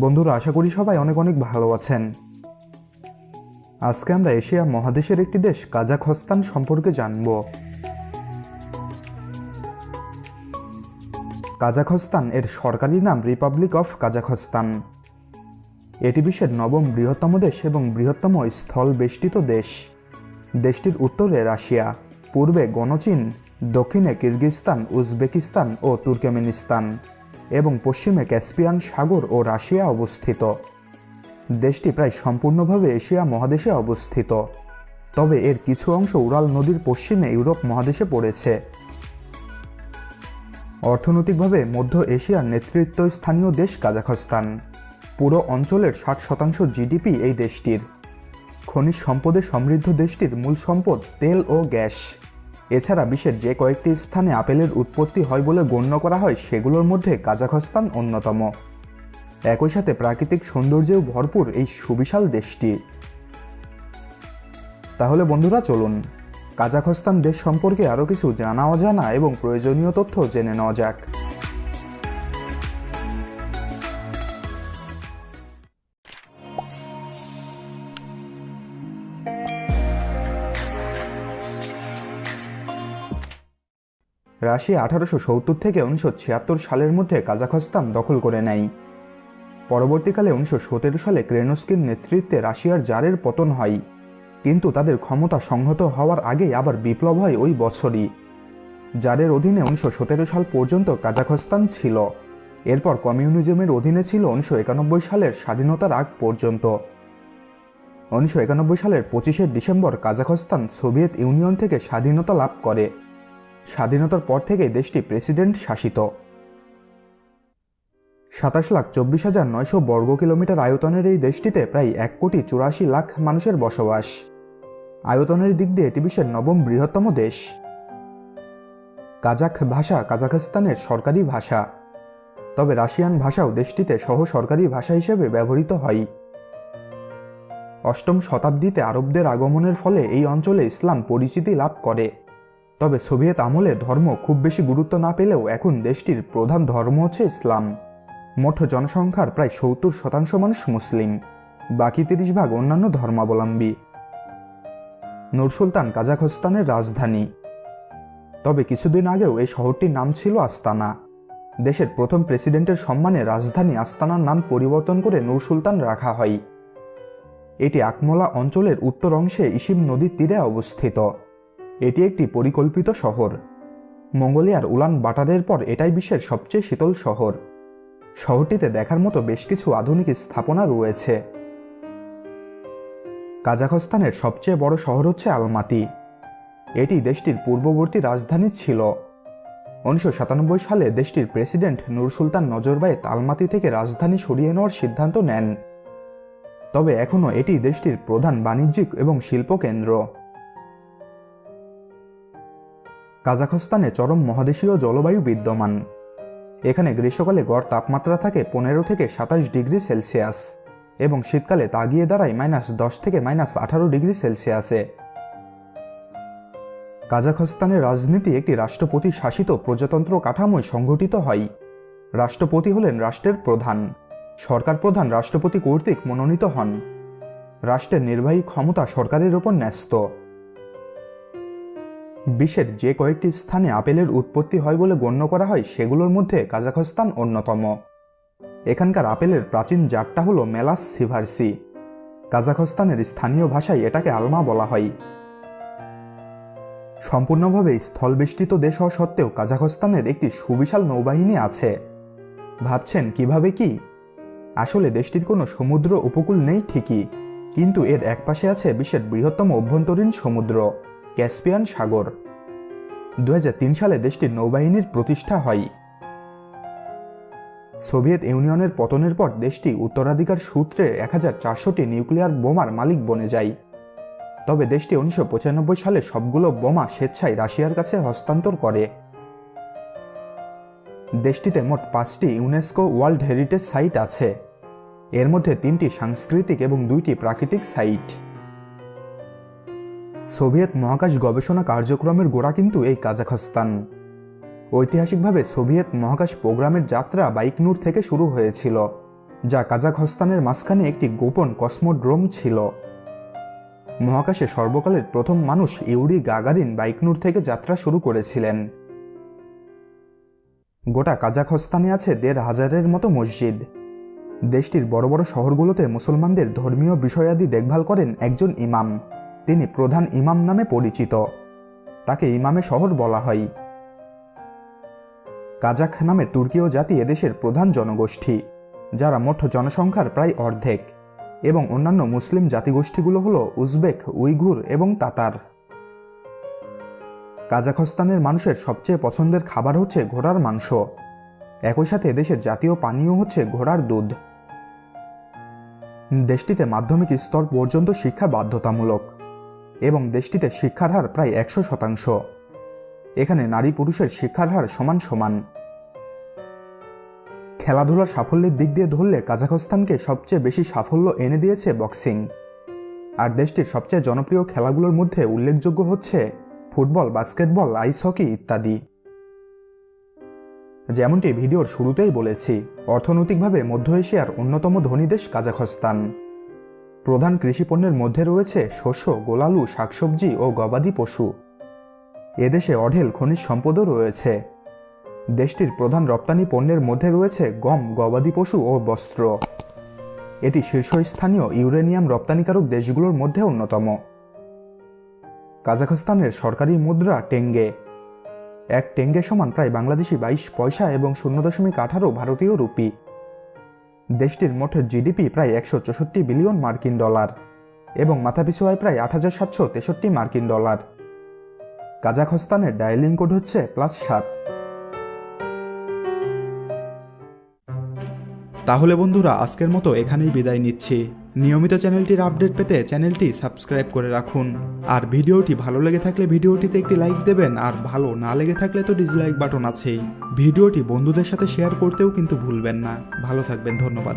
বন্ধুরা, আশা করি সবাই অনেক অনেক ভালো আছেন। আজকে আমরা এশিয়া মহাদেশের একটি দেশ, কাজাখস্তান সম্পর্কে জানব। কাজাখস্তান এর সরকারি নাম রিপাবলিক অফ কাজাখস্তান এটি বিশ্বের নবম বৃহত্তম দেশ এবং বৃহত্তম স্থল বেষ্টিত দেশ। দেশটির উত্তরে রাশিয়া, পূর্বে গণচীন, দক্ষিণে কিরগিজস্তান, উজবেকিস্তান ও তুর্কমেনিস্তান। এবং পশ্চিমে ক্যাসপিয়ান সাগর ও রাশিয়া অবস্থিত। দেশটি প্রায় সম্পূর্ণভাবে এশিয়া মহাদেশে অবস্থিত। তবে এর কিছু অংশ উরাল নদীর পশ্চিমে ইউরোপ মহাদেশে পড়েছে। অর্থনৈতিকভাবে মধ্য এশিয়ার নেতৃত্ব স্থানীয় দেশ কাজাখস্তান। পুরো অঞ্চলের ষাট শতাংশ জিডিপি এই দেশটির। খনিজ সম্পদে সমৃদ্ধ দেশটির মূল সম্পদ তেল ও গ্যাস। এছাড়া বিশ্বের যে কয়েকটি স্থানে আপেলের উৎপত্তি হয় বলে গণ্য করা হয়, সেগুলোর মধ্যে কাজাখস্তান অন্যতম। একই সাথে প্রাকৃতিক সৌন্দর্যেও ভরপুর এই সুবিশাল দেশটি। তাহলে বন্ধুরা, চলুন। কাজাখস্তান দেশ সম্পর্কে আরও কিছু জানা অজানা এবং প্রয়োজনীয় তথ্য জেনে নেওয়া যাক। রাশিয়া আঠারোশো সত্তর থেকে উনিশশো ছিয়াত্তর সালের মধ্যে কাজাখস্তান দখল করে নেয়। পরবর্তীকালে উনিশশো সতেরো সালে ক্রেনস্কির নেতৃত্বে রাশিয়ার জারের পতন হয়, কিন্তু তাদের ক্ষমতা সংহত হওয়ার আগেই আবার বিপ্লব হয় ওই বছরই। জারের অধীনে উনিশশো সতেরো সাল পর্যন্ত কাজাখস্তান ছিল, এরপর কমিউনিজমের অধীনে ছিল উনিশশো একানব্বই সালের স্বাধীনতার আগ পর্যন্ত। উনিশশো একানব্বই সালের পঁচিশে ডিসেম্বর কাজাখস্তান সোভিয়েত ইউনিয়ন থেকে স্বাধীনতা লাভ করে। স্বাধীনতার পর থেকে দেশটি প্রেসিডেন্ট শাসিত। সাতাশ লাখ চব্বিশ হাজার নয়শো বর্গ কিলোমিটার আয়তনের এই দেশটিতে প্রায় এক কোটি চুরাশি লাখ মানুষের বসবাস। আয়তনের দিক দিয়ে এটি বিশ্বের নবম বৃহত্তম দেশ। কাজাখ ভাষা কাজাখস্তানের সরকারি ভাষা। তবে রাশিয়ান ভাষাও দেশটিতে সহ সরকারি ভাষা হিসেবে ব্যবহৃত হয়। অষ্টম শতাব্দীতে আরবদের আগমনের ফলে এই অঞ্চলে ইসলাম পরিচিতি লাভ করে। তবে সোভিয়েত আমলে ধর্ম খুব বেশি গুরুত্ব না পেলেও এখন দেশটির প্রধান ধর্ম হচ্ছে ইসলাম। মোট জনসংখ্যার প্রায় সত্তর শতাংশ মানুষ মুসলিম। বাকি তিরিশ ভাগ অন্যান্য ধর্মাবলম্বী। নুরসুলতান কাজাখস্তানের রাজধানী। তবে কিছুদিন আগেও এই শহরটির নাম ছিল আস্তানা। দেশের প্রথম প্রেসিডেন্টের সম্মানে রাজধানী আস্তানার নাম পরিবর্তন করে নুরসুলতান রাখা হয়। এটি আকমলা অঞ্চলের উত্তর অংশে ইসিম নদীর তীরে অবস্থিত। এটি একটি পরিকল্পিত শহর। মঙ্গোলিয়ার উলান বাটারের পর এটাই বিশ্বের সবচেয়ে শীতল শহর। শহরটিতে দেখার মতো বেশ কিছু আধুনিক স্থাপনা রয়েছে। কাজাখস্তানের সবচেয়ে বড় শহর হচ্ছে আলমাতি। এটি দেশটির পূর্ববর্তী রাজধানী ছিল। উনিশশো সাতানব্বই সালে দেশটির প্রেসিডেন্ট নুর সুলতান নজরবায়েত আলমাতি থেকে রাজধানী সরিয়ে নেওয়ার সিদ্ধান্ত নেন। তবে এখনও এটি দেশটির প্রধান বাণিজ্যিক এবং শিল্প কেন্দ্র কাজাখস্তানে চরম মহাদেশীয় জলবায়ু বিদ্যমান। এখানে গ্রীষ্মকালে গড় তাপমাত্রা থাকে পনেরো থেকে সাতাশ ডিগ্রি সেলসিয়াস এবং শীতকালে তা গিয়ে দাঁড়ায় মাইনাস দশ থেকে মাইনাস আঠারো ডিগ্রি সেলসিয়াসে। কাজাখস্তানের রাজনীতি একটি রাষ্ট্রপতি শাসিত প্রজাতন্ত্র কাঠামোয় সংঘটিত হয়। রাষ্ট্রপতি হলেন রাষ্ট্রের প্রধান। সরকার প্রধান রাষ্ট্রপতি কর্তৃক মনোনীত হন। রাষ্ট্রের নির্বাহী ক্ষমতা সরকারের ওপর ন্যস্ত। বিশ্বের যে কয়েকটি স্থানে আপেলের উৎপত্তি হয় বলে গণ্য করা হয়, সেগুলোর মধ্যে কাজাখস্তান অন্যতম। এখানকার আপেলের প্রাচীন জাতটা হল মেলাস সিভার্সি। কাজাখস্তানের স্থানীয় ভাষায় এটাকে আলমা বলা হয়। সম্পূর্ণভাবে স্থলবেষ্টিত দেশ হওয়া সত্ত্বেও কাজাখস্তানের একটি সুবিশাল নৌবাহিনী আছে। ভাবছেন কীভাবে কি? আসলে দেশটির কোনো সমুদ্র উপকূল নেই ঠিকই, কিন্তু এর একপাশে আছে বিশ্বের বৃহত্তম অভ্যন্তরীণ সমুদ্র। ক্যাসপিয়ান সাগর। দু হাজার তিন সালে দেশটির নৌবাহিনীর প্রতিষ্ঠা হয়। সোভিয়েত ইউনিয়নের পতনের পর দেশটি উত্তরাধিকার সূত্রে এক হাজার চারশোটি নিউক্লিয়ার বোমার মালিক বনে যায়। তবে দেশটি উনিশশো পঁচানব্বই সালে সবগুলো বোমা স্বেচ্ছায় রাশিয়ার কাছে হস্তান্তর করে। দেশটিতে মোট পাঁচটি ইউনেস্কো ওয়ার্ল্ড হেরিটেজ সাইট আছে। এর মধ্যে তিনটি সাংস্কৃতিক এবং দুইটি প্রাকৃতিক সাইট। সোভিয়েত মহাকাশ গবেষণা কার্যক্রমের গোড়া কিন্তু এই কাজাখস্তান। ঐতিহাসিকভাবে সোভিয়েত মহাকাশ প্রোগ্রামের যাত্রা বাইকনুর থেকে শুরু হয়েছিল, যা কাজাখস্তানের মাঝখানে একটি গোপন কসমোড্রোম ছিল। মহাকাশে সর্বকালের প্রথম মানুষ ইউরি গাগারিন বাইকনুর থেকে যাত্রা শুরু করেছিলেন। গোটা কাজাখস্তানে আছে দেড় হাজারের মতো মসজিদ। দেশটির বড় বড় শহরগুলোতে মুসলমানদের ধর্মীয় বিষয়াদি দেখভাল করেন একজন ইমাম। তিনি প্রধান ইমাম নামে পরিচিত। তাকে ইমামে শহর বলা হয়। কাজাখ নামে তুর্কীয় জাতি এদেশের প্রধান জনগোষ্ঠী, যারা মোট জনসংখ্যার প্রায় অর্ধেক, এবং অন্যান্য মুসলিম জাতিগোষ্ঠীগুলো হল উজবেক, উইঘুর এবং তাতার। কাজাখস্তানের মানুষের সবচেয়ে পছন্দের খাবার হচ্ছে ঘোড়ার মাংস। একই সাথে এদেশের জাতীয় পানীয় হচ্ছে ঘোড়ার দুধ। দেশটিতে মাধ্যমিক স্তর পর্যন্ত শিক্ষা বাধ্যতামূলক। এবং দেশটিতে শিক্ষার হার প্রায় একশো শতাংশ। এখানে নারী পুরুষের শিক্ষার হার সমান সমান। খেলাধুলার সাফল্যের দিক দিয়ে ধরলে কাজাখস্তানকে সবচেয়ে বেশি সাফল্য এনে দিয়েছে বক্সিং। আর দেশটির সবচেয়ে জনপ্রিয় খেলাগুলোর মধ্যে উল্লেখযোগ্য হচ্ছে ফুটবল, বাস্কেটবল, আইস হকি ইত্যাদি। যেমনটি ভিডিওর শুরুতেই বলেছি, অর্থনৈতিকভাবে মধ্য এশিয়ার অন্যতম ধনী দেশ কাজাখস্তান। প্রধান কৃষিপণ্যের মধ্যে রয়েছে শস্য, গোলালু, শাকসবজি ও গবাদি পশু। এদেশে অঢেল খনিজ সম্পদও রয়েছে। দেশটির প্রধান রপ্তানি পণ্যের মধ্যে রয়েছে গম, গবাদি পশু ও বস্ত্র। এটি শীর্ষস্থানীয় ইউরেনিয়াম রপ্তানিকারক দেশগুলোর মধ্যে অন্যতম। কাজাখস্তানের সরকারি মুদ্রা টেঙ্গে। এক টেঙ্গে সমান প্রায় বাংলাদেশি বাইশ পয়সা এবং শূন্য দশমিক আঠারো ভারতীয় রুপি। দেশটির মোট জিডিপি প্রায় একশো চৌষট্টি বিলিয়ন মার্কিন ডলার এবং মাথাপিছু আয় প্রায় আট হাজার সাতশো তেষট্টি মার্কিন ডলার। কাজাখস্তানের ডায়ালিং কোড হচ্ছে প্লাস সাত। তাহলে বন্ধুরা, আজকের মতো এখানেই বিদায় নিচ্ছি। নিয়মিত চ্যানেলটির আপডেট পেতে চ্যানেলটি সাবস্ক্রাইব করে রাখুন। আর ভিডিওটি ভালো লেগে থাকলে ভিডিওটিতে একটি লাইক দেবেন, আর ভালো না লেগে থাকলে তো ডিসলাইক বাটন আছেই। ভিডিওটি বন্ধুদের সাথে শেয়ার করতেও কিন্তু ভুলবেন না। ভালো থাকবেন ধন্যবাদ।